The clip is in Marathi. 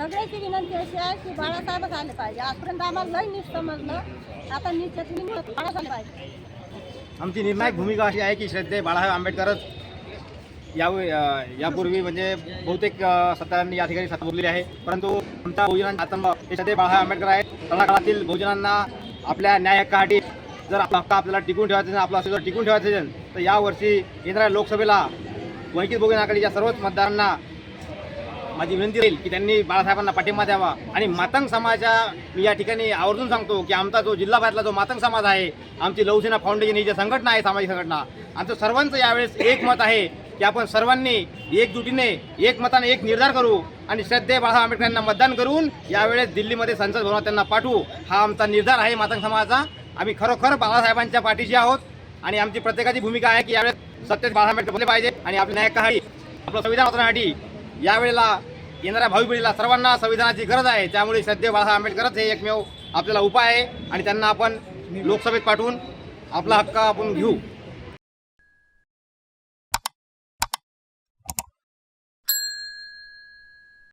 सगळ्याची विनंती अशी आहे की बाळासाहेबच आले पाहिजे. आजपर्यंत आम्हाला लई नीट समजलं. आता नीट चटणी बाळासाहेब आले पाहिजे. आमची निर्णायक भूमिका अशी आहे की श्रद्धे बाळासाहेब आंबेडकरच या यापूर्वी म्हणजे बहुतेक अ, सत्तारांनी या ठिकाणी सत्ता बोललेली आहे. परंतु आमच्या बहुजनांचा आतंब हे श्रद्धे बाळासाहेब आंबेडकर आहेत. तळागाळातील बहुजनांना आपल्या न्याय हक्कासाठी जर आपला हक्क आपल्याला टिकून ठेवायचा असेल आपला अस्तित्व टिकून ठेवायचं असेल तर यावर्षी येणाऱ्या लोकसभेला वंचित बहुजन आघाडीच्या सर्वच मतदारांना माझी विनंती राहील की त्यांनी बाळासाहेबांना पाठिंबा द्यावा. आणि मातंग समाजा मी या ठिकाणी आवर्जून सांगतो की आमचा जो जिल्हाभरातला जो मातंग समाज आहे आमची लवसेना फाउंडेशन ही जी संघटना आहे सामाजिक संघटना आमचं सर्वांचं यावेळेस एक मत आहे की आपण सर्वांनी एकजुटीने एक मताने एक निर्धार करू आणि श्रद्धे बाळासाहेब आंबेडकर यांना मतदान करून यावेळेस दिल्लीमध्ये संसद भवनात त्यांना पाठवू. हा आमचा निर्धार आहे मातंग समाजाचा. आम्ही खरोखर बाळासाहेबांच्या पाठीशी आहोत आणि आमची प्रत्येकाची भूमिका आहे की यावेळेस सत्तेत बाळासाहेब आंबेडकर बोलले पाहिजे आणि आपल्या न्यायकासाठी आपलं संविधान वाचण्यासाठी यावेळेला येणाऱ्या भावी पिढीला सर्वांना संविधानाची गरज आहे. त्यामुळे श्रद्धे बाळासाहेब आंबेडकरच हे एकमेव आपल्याला उपाय आहे आणि त्यांना आपण लोकसभेत पाठवून आपला हक्क आपण घेऊ.